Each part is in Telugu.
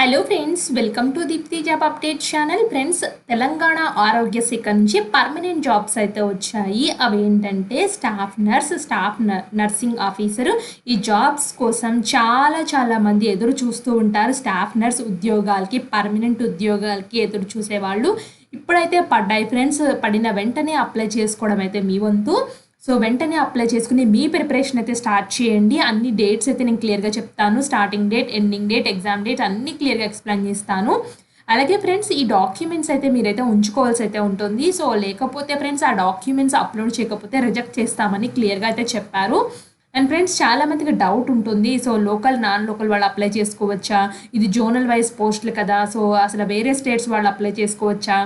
Hello friends welcome to Deepti job update channel friends Telangana ఆరోగ్య శాఖ నుంచి పర్మనెంట్ జాబ్స్ అయితే వచ్చాయి. అవి ఏంటంటే staff nurse staff nursing officer ఈ జాబ్స్ కోసం చాలా చాలా మంది ఎదురు చూస్తూ ఉంటారు. స్టాఫ్ నర్స్ ఉద్యోగాలకి పర్మనెంట్ ఉద్యోగాలకి ఎదురు చూసేవాళ్ళు ఇప్పుడైతే పడ్డాయి. ఫ్రెండ్స్ పడిన వెంటనే అప్లై చేసుకోవడం అయితే మీ వంతు. సో వెంటనే అప్లై చేసుకుని మీ ప్రిపరేషన్ అయితే స్టార్ట్ చేయండి. అన్ని డేట్స్ అయితే నేను క్లియర్గా చెప్తాను. Starting date ending date exam date అన్ని క్లియర్గా ఎక్స్ప్లెయిన్ చేస్తాను. అలాగే ఫ్రెండ్స్ ఈ డాక్యుమెంట్స్ అయితే మీరైతే ఉంచుకోవాల్సి అయితే ఉంటుంది. సో లేకపోతే ఫ్రెండ్స్ ఆ డాక్యుమెంట్స్ అప్లోడ్ చేయకపోతే రిజెక్ట్ చేస్తామని క్లియర్గా అయితే చెప్పారు. అండ్ ఫ్రెండ్స్ చాలామందికి డౌట్ ఉంటుంది. సో లోకల్ నాన్ లోకల్ వాళ్ళు అప్లై చేసుకోవచ్చా? ఇది జోనల్ వైజ్ పోస్టులు కదా. సో అసలు వేరే స్టేట్స్ వాళ్ళు అప్లై చేసుకోవచ్చా?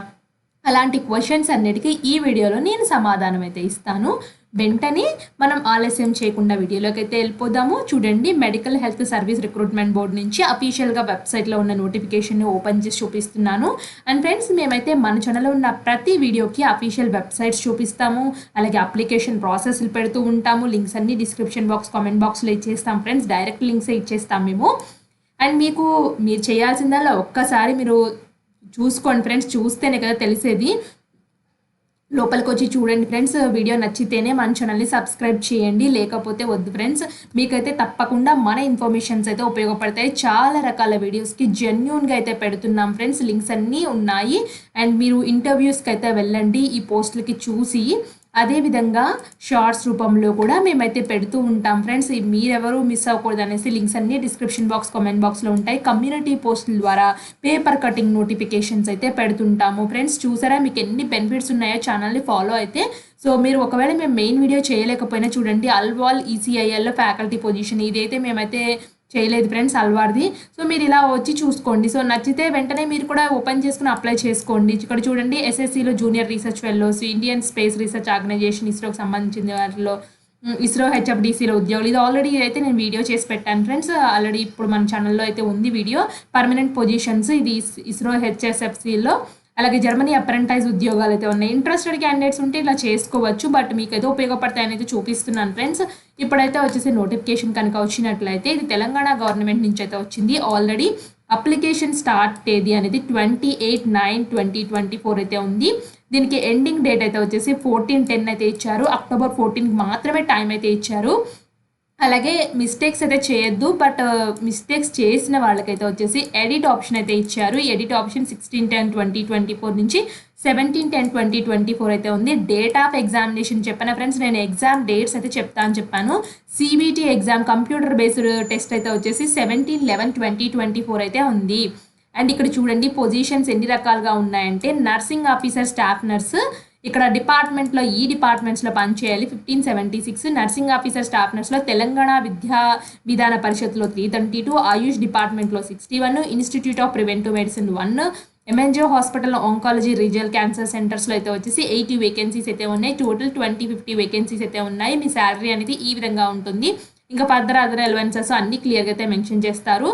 అలాంటి క్వశ్చన్స్ అన్నిటికీ ఈ వీడియోలో నేను సమాధానం అయితే ఇస్తాను. వెంటనే మనం ఆలస్యం చేయకుండా వీడియోలోకి అయితే వెళ్ళిపోదాము. చూడండి medical health service recruitment board నుంచి అఫీషియల్గా వెబ్సైట్లో ఉన్న నోటిఫికేషన్ని ఓపెన్ చేసి చూపిస్తున్నాను. అండ్ ఫ్రెండ్స్ మేమైతే మన ఛానల్లో ఉన్న ప్రతి వీడియోకి అఫీషియల్ వెబ్సైట్స్ చూపిస్తాము. అలాగే అప్లికేషన్ ప్రాసెస్లు పెడుతూ ఉంటాము. లింక్స్ అన్ని డిస్క్రిప్షన్ బాక్స్ కామెంట్ బాక్స్లో ఇచ్చేస్తాం. ఫ్రెండ్స్ డైరెక్ట్ లింక్స్ ఇచ్చేస్తాం మేము. అండ్ మీకు మీరు చేయాల్సిందల్లా ఒక్కసారి మీరు చూసుకోండి. ఫ్రెండ్స్ చూస్తేనే కదా తెలిసేది. లోపలికి వచ్చి చూడండి ఫ్రెండ్స్ వీడియో నచ్చితేనే మన ఛానల్ని సబ్స్క్రైబ్ చేయండి లేకపోతే వద్దు ఫ్రెండ్స్. మీకైతే తప్పకుండా మన ఇన్ఫర్మేషన్స్ అయితే ఉపయోగపడతాయి. చాలా రకాల వీడియోస్కి జెన్యున్గా అయితే పెడుతున్నాం ఫ్రెండ్స్. లింక్స్ అన్నీ ఉన్నాయి. అండ్ మీరు ఇంటర్వ్యూస్కి అయితే వెళ్ళండి ఈ పోస్టులకి చూసి అదేవిధంగా షార్ట్స్ రూపంలో కూడా మేమైతే పెడుతూ ఉంటాం. ఫ్రెండ్స్ మీరెవరు మిస్ అవ్వకూడదు అనేసి లింక్స్ అన్ని డిస్క్రిప్షన్ బాక్స్ కామెంట్ బాక్స్లో ఉంటాయి. కమ్యూనిటీ పోస్టుల ద్వారా పేపర్ కటింగ్ నోటిఫికేషన్స్ అయితే పెడుతుంటాము. ఫ్రెండ్స్ చూసారా? మీకు ఎన్ని బెనిఫిట్స్ ఉన్నాయో ఛానల్ని ఫాలో అయితే. సో మీరు ఒకవేళ మేము మెయిన్ వీడియో చేయలేకపోయినా చూడండి. అల్వాల్ ఈసీఐఎల్లో ఫ్యాకల్టీ పొజిషన్ ఇదైతే మేమైతే చేయలేదు ఫ్రెండ్స్ అల్వార్ది సో మీరు ఇలా వచ్చి చూసుకోండి. సో నచ్చితే వెంటనే మీరు కూడా ఓపెన్ చేసుకుని అప్లై చేసుకోండి. ఇక్కడ చూడండి ఎస్ఎస్సిలో junior research fellows Indian space research organisation ఇస్రోకి సంబంధించిన వాటిలో ఇస్రో హెచ్ఎఫ్డిసిలో ఉద్యోగులు. ఇది ఆల్రెడీ అయితే నేను వీడియో చేసి పెట్టాను ఫ్రెండ్స్. ఆల్రెడీ ఇప్పుడు మన ఛానల్లో అయితే ఉంది వీడియో పర్మనెంట్ పొజిషన్స్ ఇది ఇస్రో హెచ్ఎస్ఎఫ్సిలో అలాగే జర్మనీ అప్రెంటైజ్ ఉద్యోగాలు అయితే ఉన్నాయి. ఇంట్రెస్టెడ్ క్యాండిడేట్స్ ఉంటే ఇలా చేసుకోవచ్చు బట్ మీకు ఏదో ఉపయోగపడతాయి అనేది చూపిస్తున్నాను ఫ్రెండ్స్ ఇప్పుడైతే వచ్చేసి నోటిఫికేషన్ కనుక వచ్చినట్లయితే ఇది తెలంగాణ గవర్నమెంట్ నుంచి అయితే వచ్చింది. ఆల్రెడీ అప్లికేషన్ స్టార్ట్ తేదీ అనేది twenty eight nine twenty twenty four అయితే ఉంది. దీనికి ఎండింగ్ డేట్ అయితే వచ్చేసి ఫోర్టీన్ టెన్ అయితే ఇచ్చారు. అక్టోబర్ ఫోర్టీన్కి మాత్రమే టైం అయితే ఇచ్చారు. అలాగే మిస్టేక్స్ అయితే చేయొద్దు బట్ మిస్టేక్స్ uh, చేసిన వాళ్ళకైతే వచ్చేసి ఎడిట్ ఆప్షన్ అయితే ఇచ్చారు. Edit option sixteen ten twenty twenty four నుంచి seventeen ten twenty twenty four అయితే ఉంది. డేట్ ఆఫ్ ఎగ్జామినేషన్ చెప్పాను ఫ్రెండ్స్ నేను ఎగ్జామ్ డేట్స్ అయితే చెప్తాను చెప్పాను. CBT exam computer based test అయితే వచ్చేసి seventeen eleven twenty twenty four అయితే ఉంది. అండ్ ఇక్కడ చూడండి పొజిషన్స్ ఎన్ని రకాలుగా ఉన్నాయంటే నర్సింగ్ ఆఫీసర్ స్టాఫ్ నర్స్ ఇక్కడ డిపార్ట్మెంట్లో ఈ డిపార్ట్మెంట్స్లో పనిచేయాలి. Fifteen seventy six nursing officer staff నర్స్లో Telangana విద్యా విధాన పరిషత్లో త్రీ థర్టీ టూ ఆయుష్ డిపార్ట్మెంట్లో sixty one institute of preventive medicine one MNJO hospital oncology regional cancer సెంటర్స్లో అయితే వచ్చేసి ఎయిటీ వేకెన్సీస్ అయితే ఉన్నాయి. టోటల్ ట్వంటీ ఫిఫ్టీ వేకెన్సీస్ అయితే ఉన్నాయి. మీ శాలరీ అనేది ఈ విధంగా ఉంటుంది. ఇంకా ఫర్దర్ అదర్ ఎలవెన్సెస్ అన్ని క్లియర్గా అయితే మెన్షన్ చేస్తారు.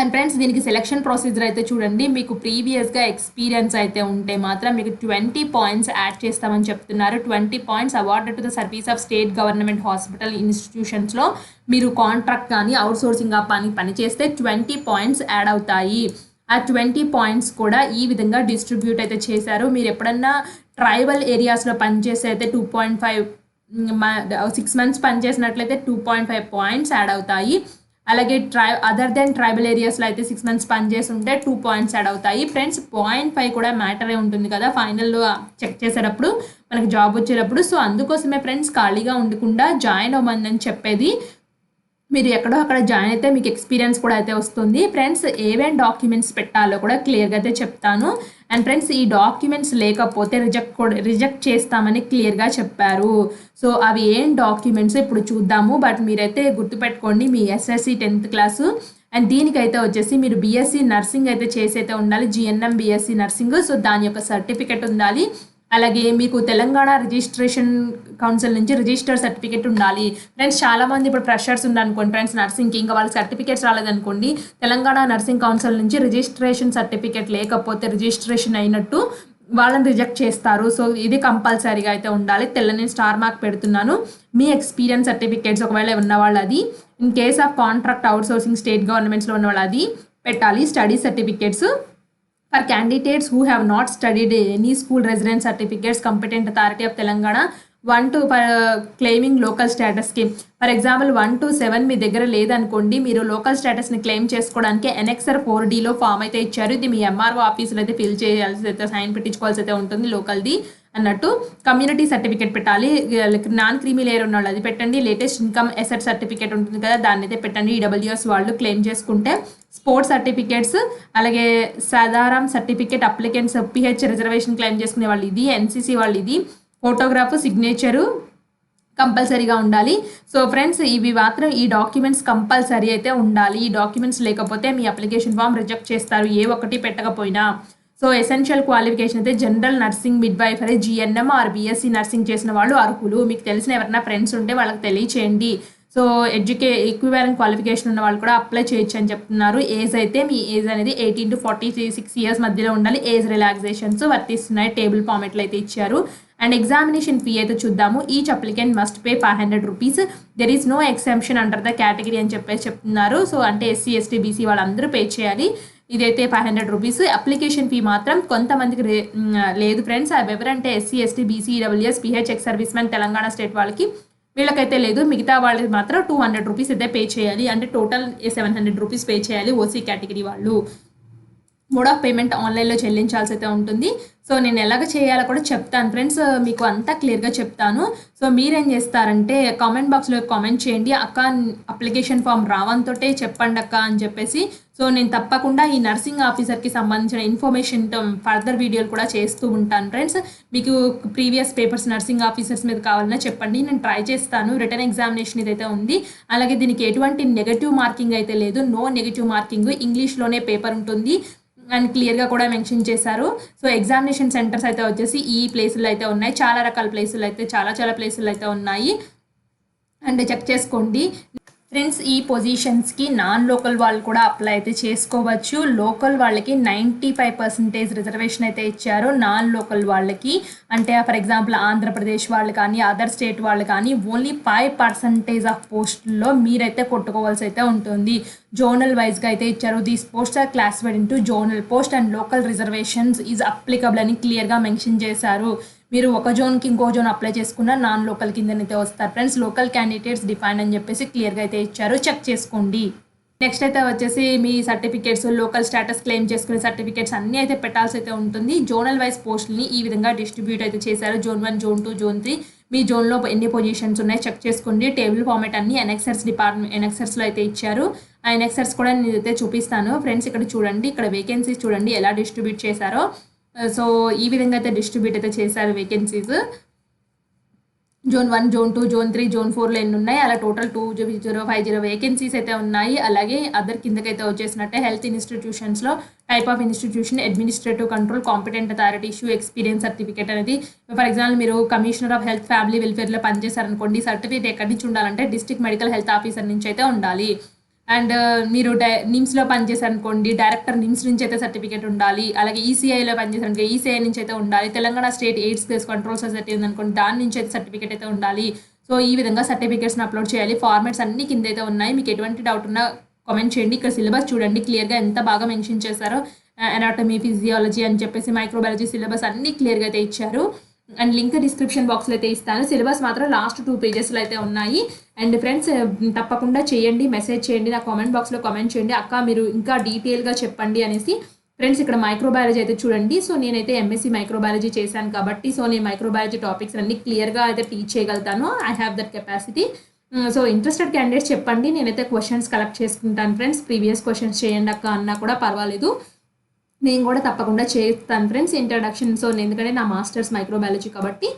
అండ్ ఫ్రెండ్స్ దీనికి సెలక్షన్ ప్రొసీజర్ అయితే చూడండి. మీకు ప్రీవియస్గా ఎక్స్పీరియన్స్ అయితే ఉంటే మాత్రం మీకు ట్వంటీ పాయింట్స్ యాడ్ చేస్తామని చెప్తున్నారు. Twenty points awarded to the service of state government hospital ఇన్స్టిట్యూషన్స్లో మీరు కాంట్రాక్ట్ కానీ అవుట్సోర్సింగ్ పని పనిచేస్తే ట్వంటీ పాయింట్స్ యాడ్ అవుతాయి. ఆ ట్వంటీ పాయింట్స్ కూడా ఈ విధంగా డిస్ట్రిబ్యూట్ అయితే చేశారు. మీరు ఎప్పుడన్నా ట్రైబల్ ఏరియాస్లో పనిచేస్తే అయితే two point five six months పనిచేసినట్లయితే two point five points add అవుతాయి. అలాగే ట్రై అదర్ దెన్ ట్రైబల్ ఏరియాస్లో అయితే సిక్స్ మంత్స్ పనిచేసి ఉంటే టూ పాయింట్స్ యాడ్ అవుతాయి. ఫ్రెండ్స్ పాయింట్ ఫైవ్ కూడా మ్యాటరే ఉంటుంది కదా ఫైనల్లో చెక్ చేసేటప్పుడు మనకి జాబ్ వచ్చేటప్పుడు. సో అందుకోసమే ఫ్రెండ్స్ ఖాళీగా ఉండకుండా జాయిన్ అవ్వమని చెప్పేది మీరు ఎక్కడో అక్కడ జాయిన్ అయితే మీకు ఎక్స్పీరియన్స్ కూడా అయితే వస్తుంది. ఫ్రెండ్స్ ఏమేం డాక్యుమెంట్స్ పెట్టాలో కూడా క్లియర్గా అయితే చెప్తాను. అండ్ ఫ్రెండ్స్ ఈ డాక్యుమెంట్స్ లేకపోతే రిజెక్ట్ రిజెక్ట్ చేస్తామని క్లియర్గా చెప్పారు. సో అవి ఏం డాక్యుమెంట్స్ ఇప్పుడు చూద్దాము. బట్ మీరైతే గుర్తుపెట్టుకోండి మీ ఎస్ఎస్సి టెన్త్ క్లాసు అండ్ దీనికైతే వచ్చేసి మీరు బీఎస్సీ నర్సింగ్ అయితే చేసి అయితే ఉండాలి. జిఎన్ఎం బీఎస్సీ నర్సింగ్ సో దాని యొక్క సర్టిఫికెట్ ఉండాలి. అలాగే మీకు తెలంగాణ రిజిస్ట్రేషన్ కౌన్సిల్ నుంచి రిజిస్టర్ సర్టిఫికేట్ ఉండాలి. ఫ్రెండ్స్ చాలా మంది ఇప్పుడు ప్రెషర్స్ ఉందనుకోండి ఫ్రెండ్స్ నర్సింగ్కి ఇంకా వాళ్ళకి సర్టిఫికేట్స్ రాలేదనుకోండి తెలంగాణ నర్సింగ్ కౌన్సిల్ నుంచి రిజిస్ట్రేషన్ సర్టిఫికేట్ లేకపోతే రిజిస్ట్రేషన్ అయినట్టు వాళ్ళని రిజెక్ట్ చేస్తారు. సో ఇది కంపల్సరీగా అయితే ఉండాలి. తెల్లని స్టార్ మార్క్ పెడుతున్నాను. మీ ఎక్స్పీరియన్స్ సర్టిఫికేట్స్ ఒకవేళ ఉన్న వాళ్ళు అది in case of contract outsourcing state గవర్నమెంట్స్లో ఉన్న వాళ్ళు అది పెట్టాలి. Study certificates for candidates who have not studied any school residence certificates competent authority of Telangana one to for claiming local స్టేటస్కి for example one to seven మీ దగ్గర లేదనుకోండి మీరు లోకల్ స్టేటస్ని క్లెయిమ్ చేసుకోవడానికి ఎన్ఎక్సర్ ఫోర్ డీలో ఫామ్ అయితే ఇచ్చారు. ఇది మీ ఎంఆర్ఓ ఆఫీసులో అయితే ఫిల్ చేయాల్సి అయితే సైన్ పెట్టించుకోవాల్సి అయితే ఉంటుంది లోకల్ది అన్నట్టు. కమ్యూనిటీ సర్టిఫికేట్ పెట్టాలి. నాన్ క్రీమీ లేయర్ ఉన్న వాళ్ళు అది పెట్టండి. లేటెస్ట్ ఇన్కమ్ ఎసెట్ సర్టిఫికేట్ ఉంటుంది కదా దాన్ని అయితే పెట్టండి. ఈడబ్ల్యూఎస్ వాళ్ళు క్లెయిమ్ చేసుకుంటే స్పోర్ట్స్ సర్టిఫికేట్స్ అలాగే సాధారణ certificate applicants PH reservation claim చేసుకునే వాళ్ళు ఇది ఎన్సీసీ వాళ్ళు ఇది ఫోటోగ్రాఫ్ సిగ్నేచరు కంపల్సరీగా ఉండాలి. సో ఫ్రెండ్స్ ఇవి మాత్రం ఈ డాక్యుమెంట్స్ కంపల్సరీ అయితే ఉండాలి. ఈ డాక్యుమెంట్స్ లేకపోతే మీ అప్లికేషన్ ఫామ్ రిజెక్ట్ చేస్తారు ఏ ఒక్కటి పెట్టకపోయినా. సో ఎసెన్షియల్ క్వాలిఫికేషన్ అయితే general nursing midwifery GNM or BSc nursing చేసిన వాళ్ళు అర్హులు. మీకు తెలిసిన ఎవరైనా ఫ్రెండ్స్ ఉంటే వాళ్ళకి తెలియచేయండి. సో ఎడ్యుకే ఈక్వివాలెంట్ క్వాలిఫికేషన్ ఉన్న వాళ్ళు కూడా అప్లై చేయొచ్చు అని చెప్తున్నారు. ఏజ్ అయితే మీ ఏజ్ అనేది eighteen to forty six years మధ్యలో ఉండాలి. ఏజ్ రిలాక్సేషన్స్ వర్తిస్తున్నాయి. టేబుల్ ఫార్మెట్లు అయితే ఇచ్చారు. అండ్ ఎగ్జామినేషన్ ఫీ అయితే చూద్దాము. Each applicant must pay five hundred rupees there is no exemption under the category అని చెప్పేసి చెప్తున్నారు. సో అంటే ఎస్సీ ఎస్టీ బీసీ వాళ్ళందరూ పే చేయాలి. ఇదైతే five hundred rupees application fee మాత్రం కొంతమందికి రే లేదు ఫ్రెండ్స్ అవి ఎవరంటే SC ST BC EWS PH ex service men Telangana state వాళ్ళకి వీళ్ళకైతే లేదు. మిగతా వాళ్ళకి మాత్రం టూ హండ్రెడ్ రూపీస్ అయితే పే చేయాలి. అంటే total seven hundred rupees pay చేయాలి ఓసీ కేటగిరీ వాళ్ళు. మోడ్ ఆఫ్ పేమెంట్ ఆన్లైన్లో చెల్లించాల్సి అయితే ఉంటుంది. సో నేను ఎలాగ చేయాలో కూడా చెప్తాను. ఫ్రెండ్స్ మీకు అంతా క్లియర్గా చెప్తాను. సో మీరేం చేస్తారంటే కామెంట్ బాక్స్లో కామెంట్ చేయండి. అక్క అప్లికేషన్ ఫామ్ రావంతోటే చెప్పండి అక్క అని చెప్పేసి. సో నేను తప్పకుండా ఈ నర్సింగ్ ఆఫీసర్కి సంబంధించిన ఇన్ఫర్మేషన్ ఫర్దర్ వీడియోలు కూడా చేస్తూ ఉంటాను. ఫ్రెండ్స్ మీకు ప్రీవియస్ పేపర్స్ నర్సింగ్ ఆఫీసర్స్ మీద కావాలన్నా చెప్పండి. నేను ట్రై చేస్తాను. రిటర్న్ ఎగ్జామినేషన్ ఇదైతే ఉంది. అలాగే దీనికి ఎటువంటి నెగటివ్ మార్కింగ్ అయితే లేదు. నో నెగటివ్ మార్కింగ్ ఇంగ్లీష్లోనే పేపర్ ఉంటుంది. అండ్ క్లియర్గా కూడా మెన్షన్ చేశారు. సో ఎగ్జామినేషన్ సెంటర్స్ అయితే వచ్చేసి ఈ ప్లేసులు అయితే ఉన్నాయి. చాలా రకాల ప్లేసులు అయితే చాలా చాలా ప్లేసులు అయితే ఉన్నాయి. అండ్ చెక్ చేసుకోండి. ఫ్రెండ్స్ ఈ పొజిషన్స్కి నాన్ లోకల్ వాళ్ళు కూడా అప్లై అయితే చేసుకోవచ్చు. లోకల్ వాళ్ళకి నైంటీ ఫైవ్ పర్సెంటేజ్ రిజర్వేషన్ అయితే ఇచ్చారు. నాన్ లోకల్ వాళ్ళకి అంటే ఫర్ ఎగ్జాంపుల్ ఆంధ్రప్రదేశ్ వాళ్ళు కానీ అదర్ స్టేట్ వాళ్ళు కానీ ఓన్లీ ఫైవ్ పర్సంటేజ్ ఆఫ్ పోస్టుల్లో మీరైతే కొట్టుకోవాల్సి అయితే ఉంటుంది. జోనల్ వైజ్గా అయితే ఇచ్చారు. These post are classified into zonal post and local reservations is applicable అని క్లియర్గా మెన్షన్ చేశారు. మీరు ఒక జోన్కి ఇంకో జోన్ అప్లై చేసుకున్న నాన్ లోకల్ కిందనైతే వస్తారు. ఫ్రెండ్స్ లోకల్ క్యాండిడేట్స్ డిఫైన్ అని చెప్పేసి క్లియర్గా అయితే ఇచ్చారు. చెక్ చేసుకోండి. నెక్స్ట్ అయితే వచ్చేసి మీ సర్టిఫికేట్స్ లోకల్ స్టేటస్ క్లెయిమ్ చేసుకునే సర్టిఫికేట్స్ అన్నీ అయితే పెట్టాల్సి అయితే ఉంటుంది. జోనల్ వైజ్ పోస్టుల్ని ఈ విధంగా డిస్ట్రిబ్యూట్ అయితే చేశారు. Zone one zone two zone three. మీ జోన్లో ఎన్ని పొజిషన్స్ ఉన్నాయి చెక్ చేసుకోండి. టేబుల్ ఫార్మేట్ అన్ని ఎన్ఎక్సర్స్ డిపార్ట్మెంట్ ఎన్ఎక్సర్స్లో అయితే ఇచ్చారు. ఆ ఎన్ఎక్సర్స్ కూడా నేను అయితే చూపిస్తాను. ఫ్రెండ్స్ ఇక్కడ చూడండి. ఇక్కడ వేకెన్సీస్ చూడండి. ఎలా డిస్ట్రిబ్యూట్ చేశారో. Uh, సో ఈ విధంగా అయితే డిస్ట్రిబ్యూట్ అయితే చేశారు vacancies zone one zone two zone three zone ఫోర్లో ఎన్ని ఉన్నాయి? అలా total two zero five zero vacancies అయితే ఉన్నాయి. అలాగే అదర్ కిందకైతే వచ్చేసినట్టే health ఇన్స్టిట్యూషన్స్లో type of institution administrative control competent authority issue experience certificate అనేది. ఫర్ ఎగ్జాంపుల్ మీరు కమిషనర్ ఆఫ్ హెల్త్ ఫ్యామిలీ వెల్ఫేర్లో పనిచేశారనుకోండి సర్టిఫికేట్ ఎక్కడి నుంచి ఉండాలంటే డిస్ట్రిక్ట్ మెడికల్ హెల్త్ ఆఫీసర్ నుంచి అయితే ఉండాలి. అండ్ మీరు డై నిమ్స్లో పనిచేశారనుకోండి డైరెక్టర్ నిమ్స్ నుంచి అయితే సర్టిఫికేట్ ఉండాలి అలాగే ఈసీఐలో పనిచేశారనుకో ఈసీఐ నుంచి అయితే ఉండాలి Telangana state AIDS case control society ఉందనుకోండి దాని నుంచి అయితే సర్టిఫికేట్ అయితే ఉండాలి. సో ఈ విధంగా సర్టిఫికేట్స్ని అప్లోడ్ చేయాలి. ఫార్మాట్స్ అన్ని కింద అయితే ఉన్నాయి. మీకు ఎటువంటి డౌట్ ఉన్నా కామెంట్ చేయండి. ఇక్కడ సిలబస్ చూడండి క్లియర్గా ఎంత బాగా మెన్షన్ చేశారో అనాటమీ ఫిజియాలజీ అని చెప్పేసి మైక్రోబయాలజీ సిలబస్ అన్ని క్లియర్గా అయితే ఇచ్చారు. అండ్ లింక్ డిస్క్రిప్షన్ బాక్స్లో అయితే ఇస్తాను. సిలబస్ మాత్రం లాస్ట్ టూ పేజెస్లో అయితే ఉన్నాయి. అండ్ ఫ్రెండ్స్ uh, తప్పకుండా చేయండి మెసేజ్ చేయండి నా కామెంట్ బాక్స్లో కామెంట్ చేయండి. అక్క మీరు ఇంకా డీటెయిల్గా చెప్పండి అనేసి ఫ్రెండ్స్ ఇక్కడ మైక్రోబయాలజీ అయితే చూడండి. సో నేనైతే ఎంఎస్సీ మైక్రోబయాలజీ చేశాను కాబట్టి సో నేను మైక్రోబయాలజీ టాపిక్స్ అన్ని క్లియర్గా అయితే టీచ్ చేయగలుగుతాను. I have that capacity so interested candidates చెప్పండి. నేనైతే క్వశ్చన్స్ కలెక్ట్ చేసుకుంటాను ఫ్రెండ్స్ ప్రీవియస్ క్వశ్చన్స్ చేయండి అక్క అన్నా కూడా పర్వాలేదు. నేను కూడా తప్పకుండా చేస్తాను ఫ్రెండ్స్ ఇంట్రడక్షన్ సో ఎందుకంటే నా మాస్టర్స్ మైక్రోబయాలజీ కాబట్టి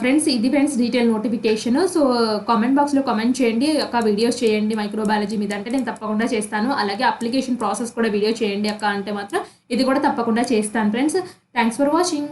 ఫ్రెండ్స్ ఇది friends detail notification so comment బాక్స్లో కామెంట్ చేయండి ఒక వీడియోస్ చేయండి మైక్రోబయాలజీ మీద అంటే నేను తప్పకుండా చేస్తాను. అలాగే అప్లికేషన్ ప్రాసెస్ కూడా వీడియో చేయండి అక్క అంటే మాత్రం ఇది కూడా తప్పకుండా చేస్తాను ఫ్రెండ్స్ థ్యాంక్స్ ఫర్ వాచింగ్